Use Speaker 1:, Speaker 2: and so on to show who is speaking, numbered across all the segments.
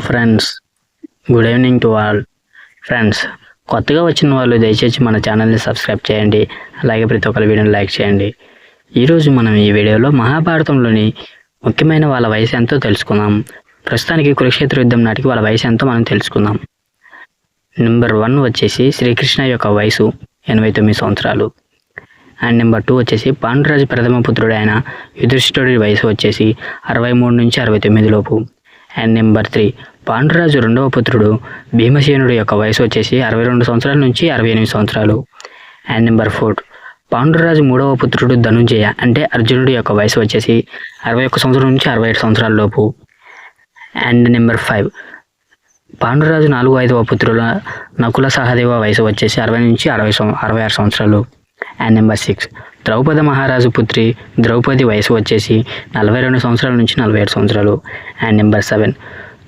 Speaker 1: Friends good evening to all. Friends కొత్తగా వచ్చిన వాళ్ళు దయచేసి మన ఛానల్ని సబ్స్క్రైబ్ చేయండి అలాగే ప్రతి ఒక్కరి వీడియోని లైక్ చేయండి. ఈరోజు మనం ఈ వీడియోలో మహాభారతంలోని ముఖ్యమైన వాళ్ళ వయసు ఎంతో తెలుసుకుందాం. ప్రస్తుతానికి కురుక్షేత్ర యుద్ధం నాటికి వాళ్ళ వయసు ఎంతో మనం తెలుసుకుందాం. నెంబర్ వన్ వచ్చేసి శ్రీకృష్ణ యొక్క వయసు ఎనభై తొమ్మిది సంవత్సరాలు. అండ్ నెంబర్ టూ వచ్చేసి పాండురాజు ప్రథమ పుత్రుడు యుధిష్ఠుడి వయసు వచ్చేసి అరవై మూడు నుంచి అరవై తొమ్మిది లోపు. And number three. పాండురాజు రెండవ పుత్రుడు. భీమసేనుడి యొక్క వయసు వచ్చేసి అరవై రెండు సంవత్సరాల నుంచి అరవై ఎనిమిది సంవత్సరాలు. And number four. పాండురాజు మూడవ పుత్రుడు ధనుంజయ అంటే అర్జునుడి యొక్క వయసు వచ్చేసి అరవై ఒక్క సంవత్సరం నుంచి అరవై ఏడు సంవత్సరాల లోపు. And number five. పాండురాజు నాలుగు ఐదవ పుత్రుల నకుల సహదేవ వయసు వచ్చేసి అరవై నుంచి అరవై సం- అరవై ఆరు సంవత్సరాలు. అండ్ నెంబర్ సిక్స్ ద్రౌపద మహారాజు పుత్రి ద్రౌపది వయసు వచ్చేసి నలభై రెండు సంవత్సరాల నుంచి నలభై ఏడు సంవత్సరాలు. అండ్ నెంబర్ సెవెన్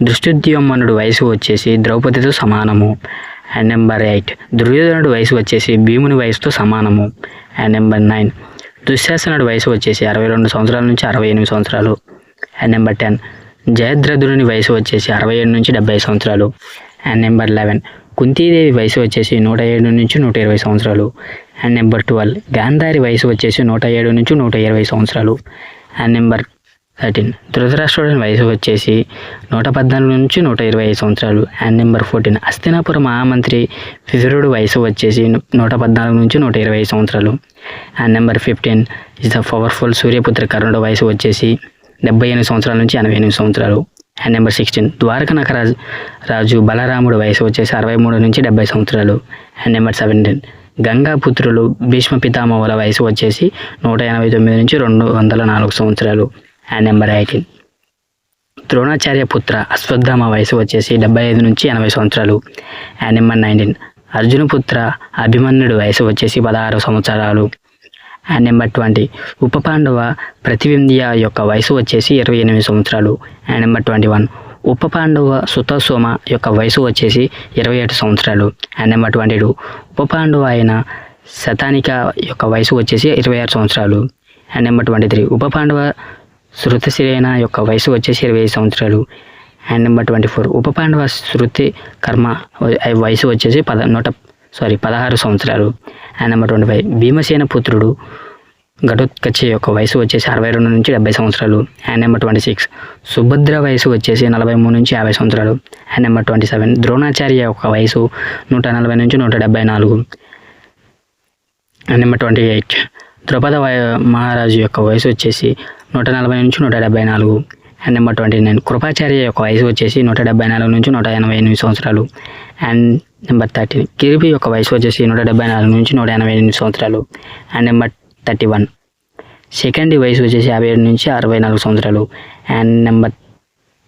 Speaker 1: దృష్టిద్యుమ్మనుడు వయసు వచ్చేసి ద్రౌపదితో సమానము. అండ్ నెంబర్ ఎయిట్ దుర్యోధనుడు వయసు వచ్చేసి భీముని వయసుతో సమానము. అండ్ నెంబర్ నైన్ దుశ్శాసనుడి వయసు వచ్చేసి అరవై రెండు సంవత్సరాల నుంచి అరవై ఎనిమిది సంవత్సరాలు. అండ్ నెంబర్ టెన్ జయద్రథుని వయసు వచ్చేసి అరవై ఏడు నుంచి డెబ్బై సంవత్సరాలు. అండ్ నెంబర్ లెవెన్ కుంతీదేవి వయసు వచ్చేసి నూట ఏడు నుంచి నూట ఇరవై సంవత్సరాలు. అండ్ నెంబర్ ట్వెల్వ్ గాంధారి వయసు వచ్చేసి నూట ఏడు నుంచి నూట ఇరవై సంవత్సరాలు. అండ్ నెంబర్ థర్టీన్ ధృతరాష్ట్రుడి వయసు వచ్చేసి నూట పద్నాలుగు నుంచి నూట ఇరవై ఐదు సంవత్సరాలు. అండ్ నెంబర్ ఫోర్టీన్ హస్తినాపురం మహామంత్రి ఫిజరుడు వయసు వచ్చేసి నూట పద్నాలుగు నుంచి నూట ఇరవై ఐదు సంవత్సరాలు. And number fifteen is the powerful Suryaputra కర్ణుడు వయసు వచ్చేసి డెబ్బై ఎనిమిది సంవత్సరాల నుంచి ఎనభై ఎనిమిది సంవత్సరాలు. అండ్ నెంబర్ సిక్స్టీన్ ద్వారక రాజు రాజు బలరాముడు వయసు వచ్చేసి అరవై మూడు నుంచి డెబ్బై సంవత్సరాలు. అండ్ నెంబర్ సెవెంటీన్ గంగా పుత్రులు భీష్మ పితామహుల వయసు వచ్చేసి నూట ఎనభై తొమ్మిది నుంచి రెండు వందల నాలుగు సంవత్సరాలు. అండ్ నెంబర్ ఎయిటీన్ ద్రోణాచార్య పుత్ర అశ్వత్థామ వయసు వచ్చేసి డెబ్బై ఐదు నుంచి ఎనభై సంవత్సరాలు. అండ్ నెంబర్ నైన్టీన్ అర్జున పుత్ర అభిమన్యుడు వయసు వచ్చేసి పదహారు సంవత్సరాలు. And number twenty. ఉప పాండవ ప్రతిబిందియ యొక్క వయసు వచ్చేసి ఇరవై ఎనిమిది సంవత్సరాలు. And number twenty one. ఉప పాండవ సుతసోమ యొక్క వయసు వచ్చేసి ఇరవై ఏడు సంవత్సరాలు. And number twenty two. ఉప పాండవ అయిన శతానిక యొక్క వయసు వచ్చేసి ఇరవై ఆరు సంవత్సరాలు. And number twenty three. ఉప పాండవ శృతశిరేన యొక్క వయసు వచ్చేసి ఇరవై ఐదు సంవత్సరాలు. And number twenty four. ఉప పాండవ శృతి కర్మ వయసు వచ్చేసి పద నూట సారీ పదహారు సంవత్సరాలు. And number twenty five. Bhimasena పుత్రుడు. ఘటోత్కచ యొక్క వయసు వచ్చేసి అరవై రెండు నుంచి డెబ్బై సంవత్సరాలు. And number twenty six. Subhadra వయసు వచ్చేసి నలభై మూడు నుంచి యాభై సంవత్సరాలు. And number twenty seven. Dronacharya యొక్క వయసు నూట నలభై నుంచి నూట డెబ్బై నాలుగు. And number twenty eight. Draupada వయ- మహారాజు యొక్క వయసు వచ్చేసి నూట నలభై నుంచి నూట డెబ్బై నాలుగు. And number twenty nine Kripacharya యొక్క వయసు వచ్చేసి నూట డెబ్బై నాలుగు నుంచి నూట ఎనభై ఎనిమిది సంవత్సరాలు. అండ్ నెంబర్ థర్టీన్ కిరిపి యొక్క వయసు వచ్చేసి నూట డెబ్బై నాలుగు నుంచి నూట ఎనభై ఎనిమిది సంవత్సరాలు. And number thirty one second వయసు వచ్చేసి యాభై ఏడు నుంచి అరవై నాలుగు సంవత్సరాలు. అండ్ నెంబర్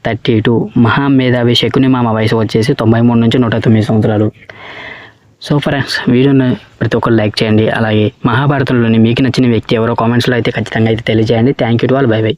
Speaker 1: థర్టీ టూ మహామేధావి శకుని మామ వయసు వచ్చేసి తొంభై మూడు నుంచి నూట తొమ్మిది సంవత్సరాలు. సో ఫ్రెండ్స్ వీడియోని ప్రతి ఒక్కరు లైక్ చేయండి. అలాగే మహాభారతంలోని మీకు నచ్చిన వ్యక్తి ఎవరో కామెంట్స్లో అయితే ఖచ్చితంగా అయితే తెలియజేయండి. Thank you to all bye bye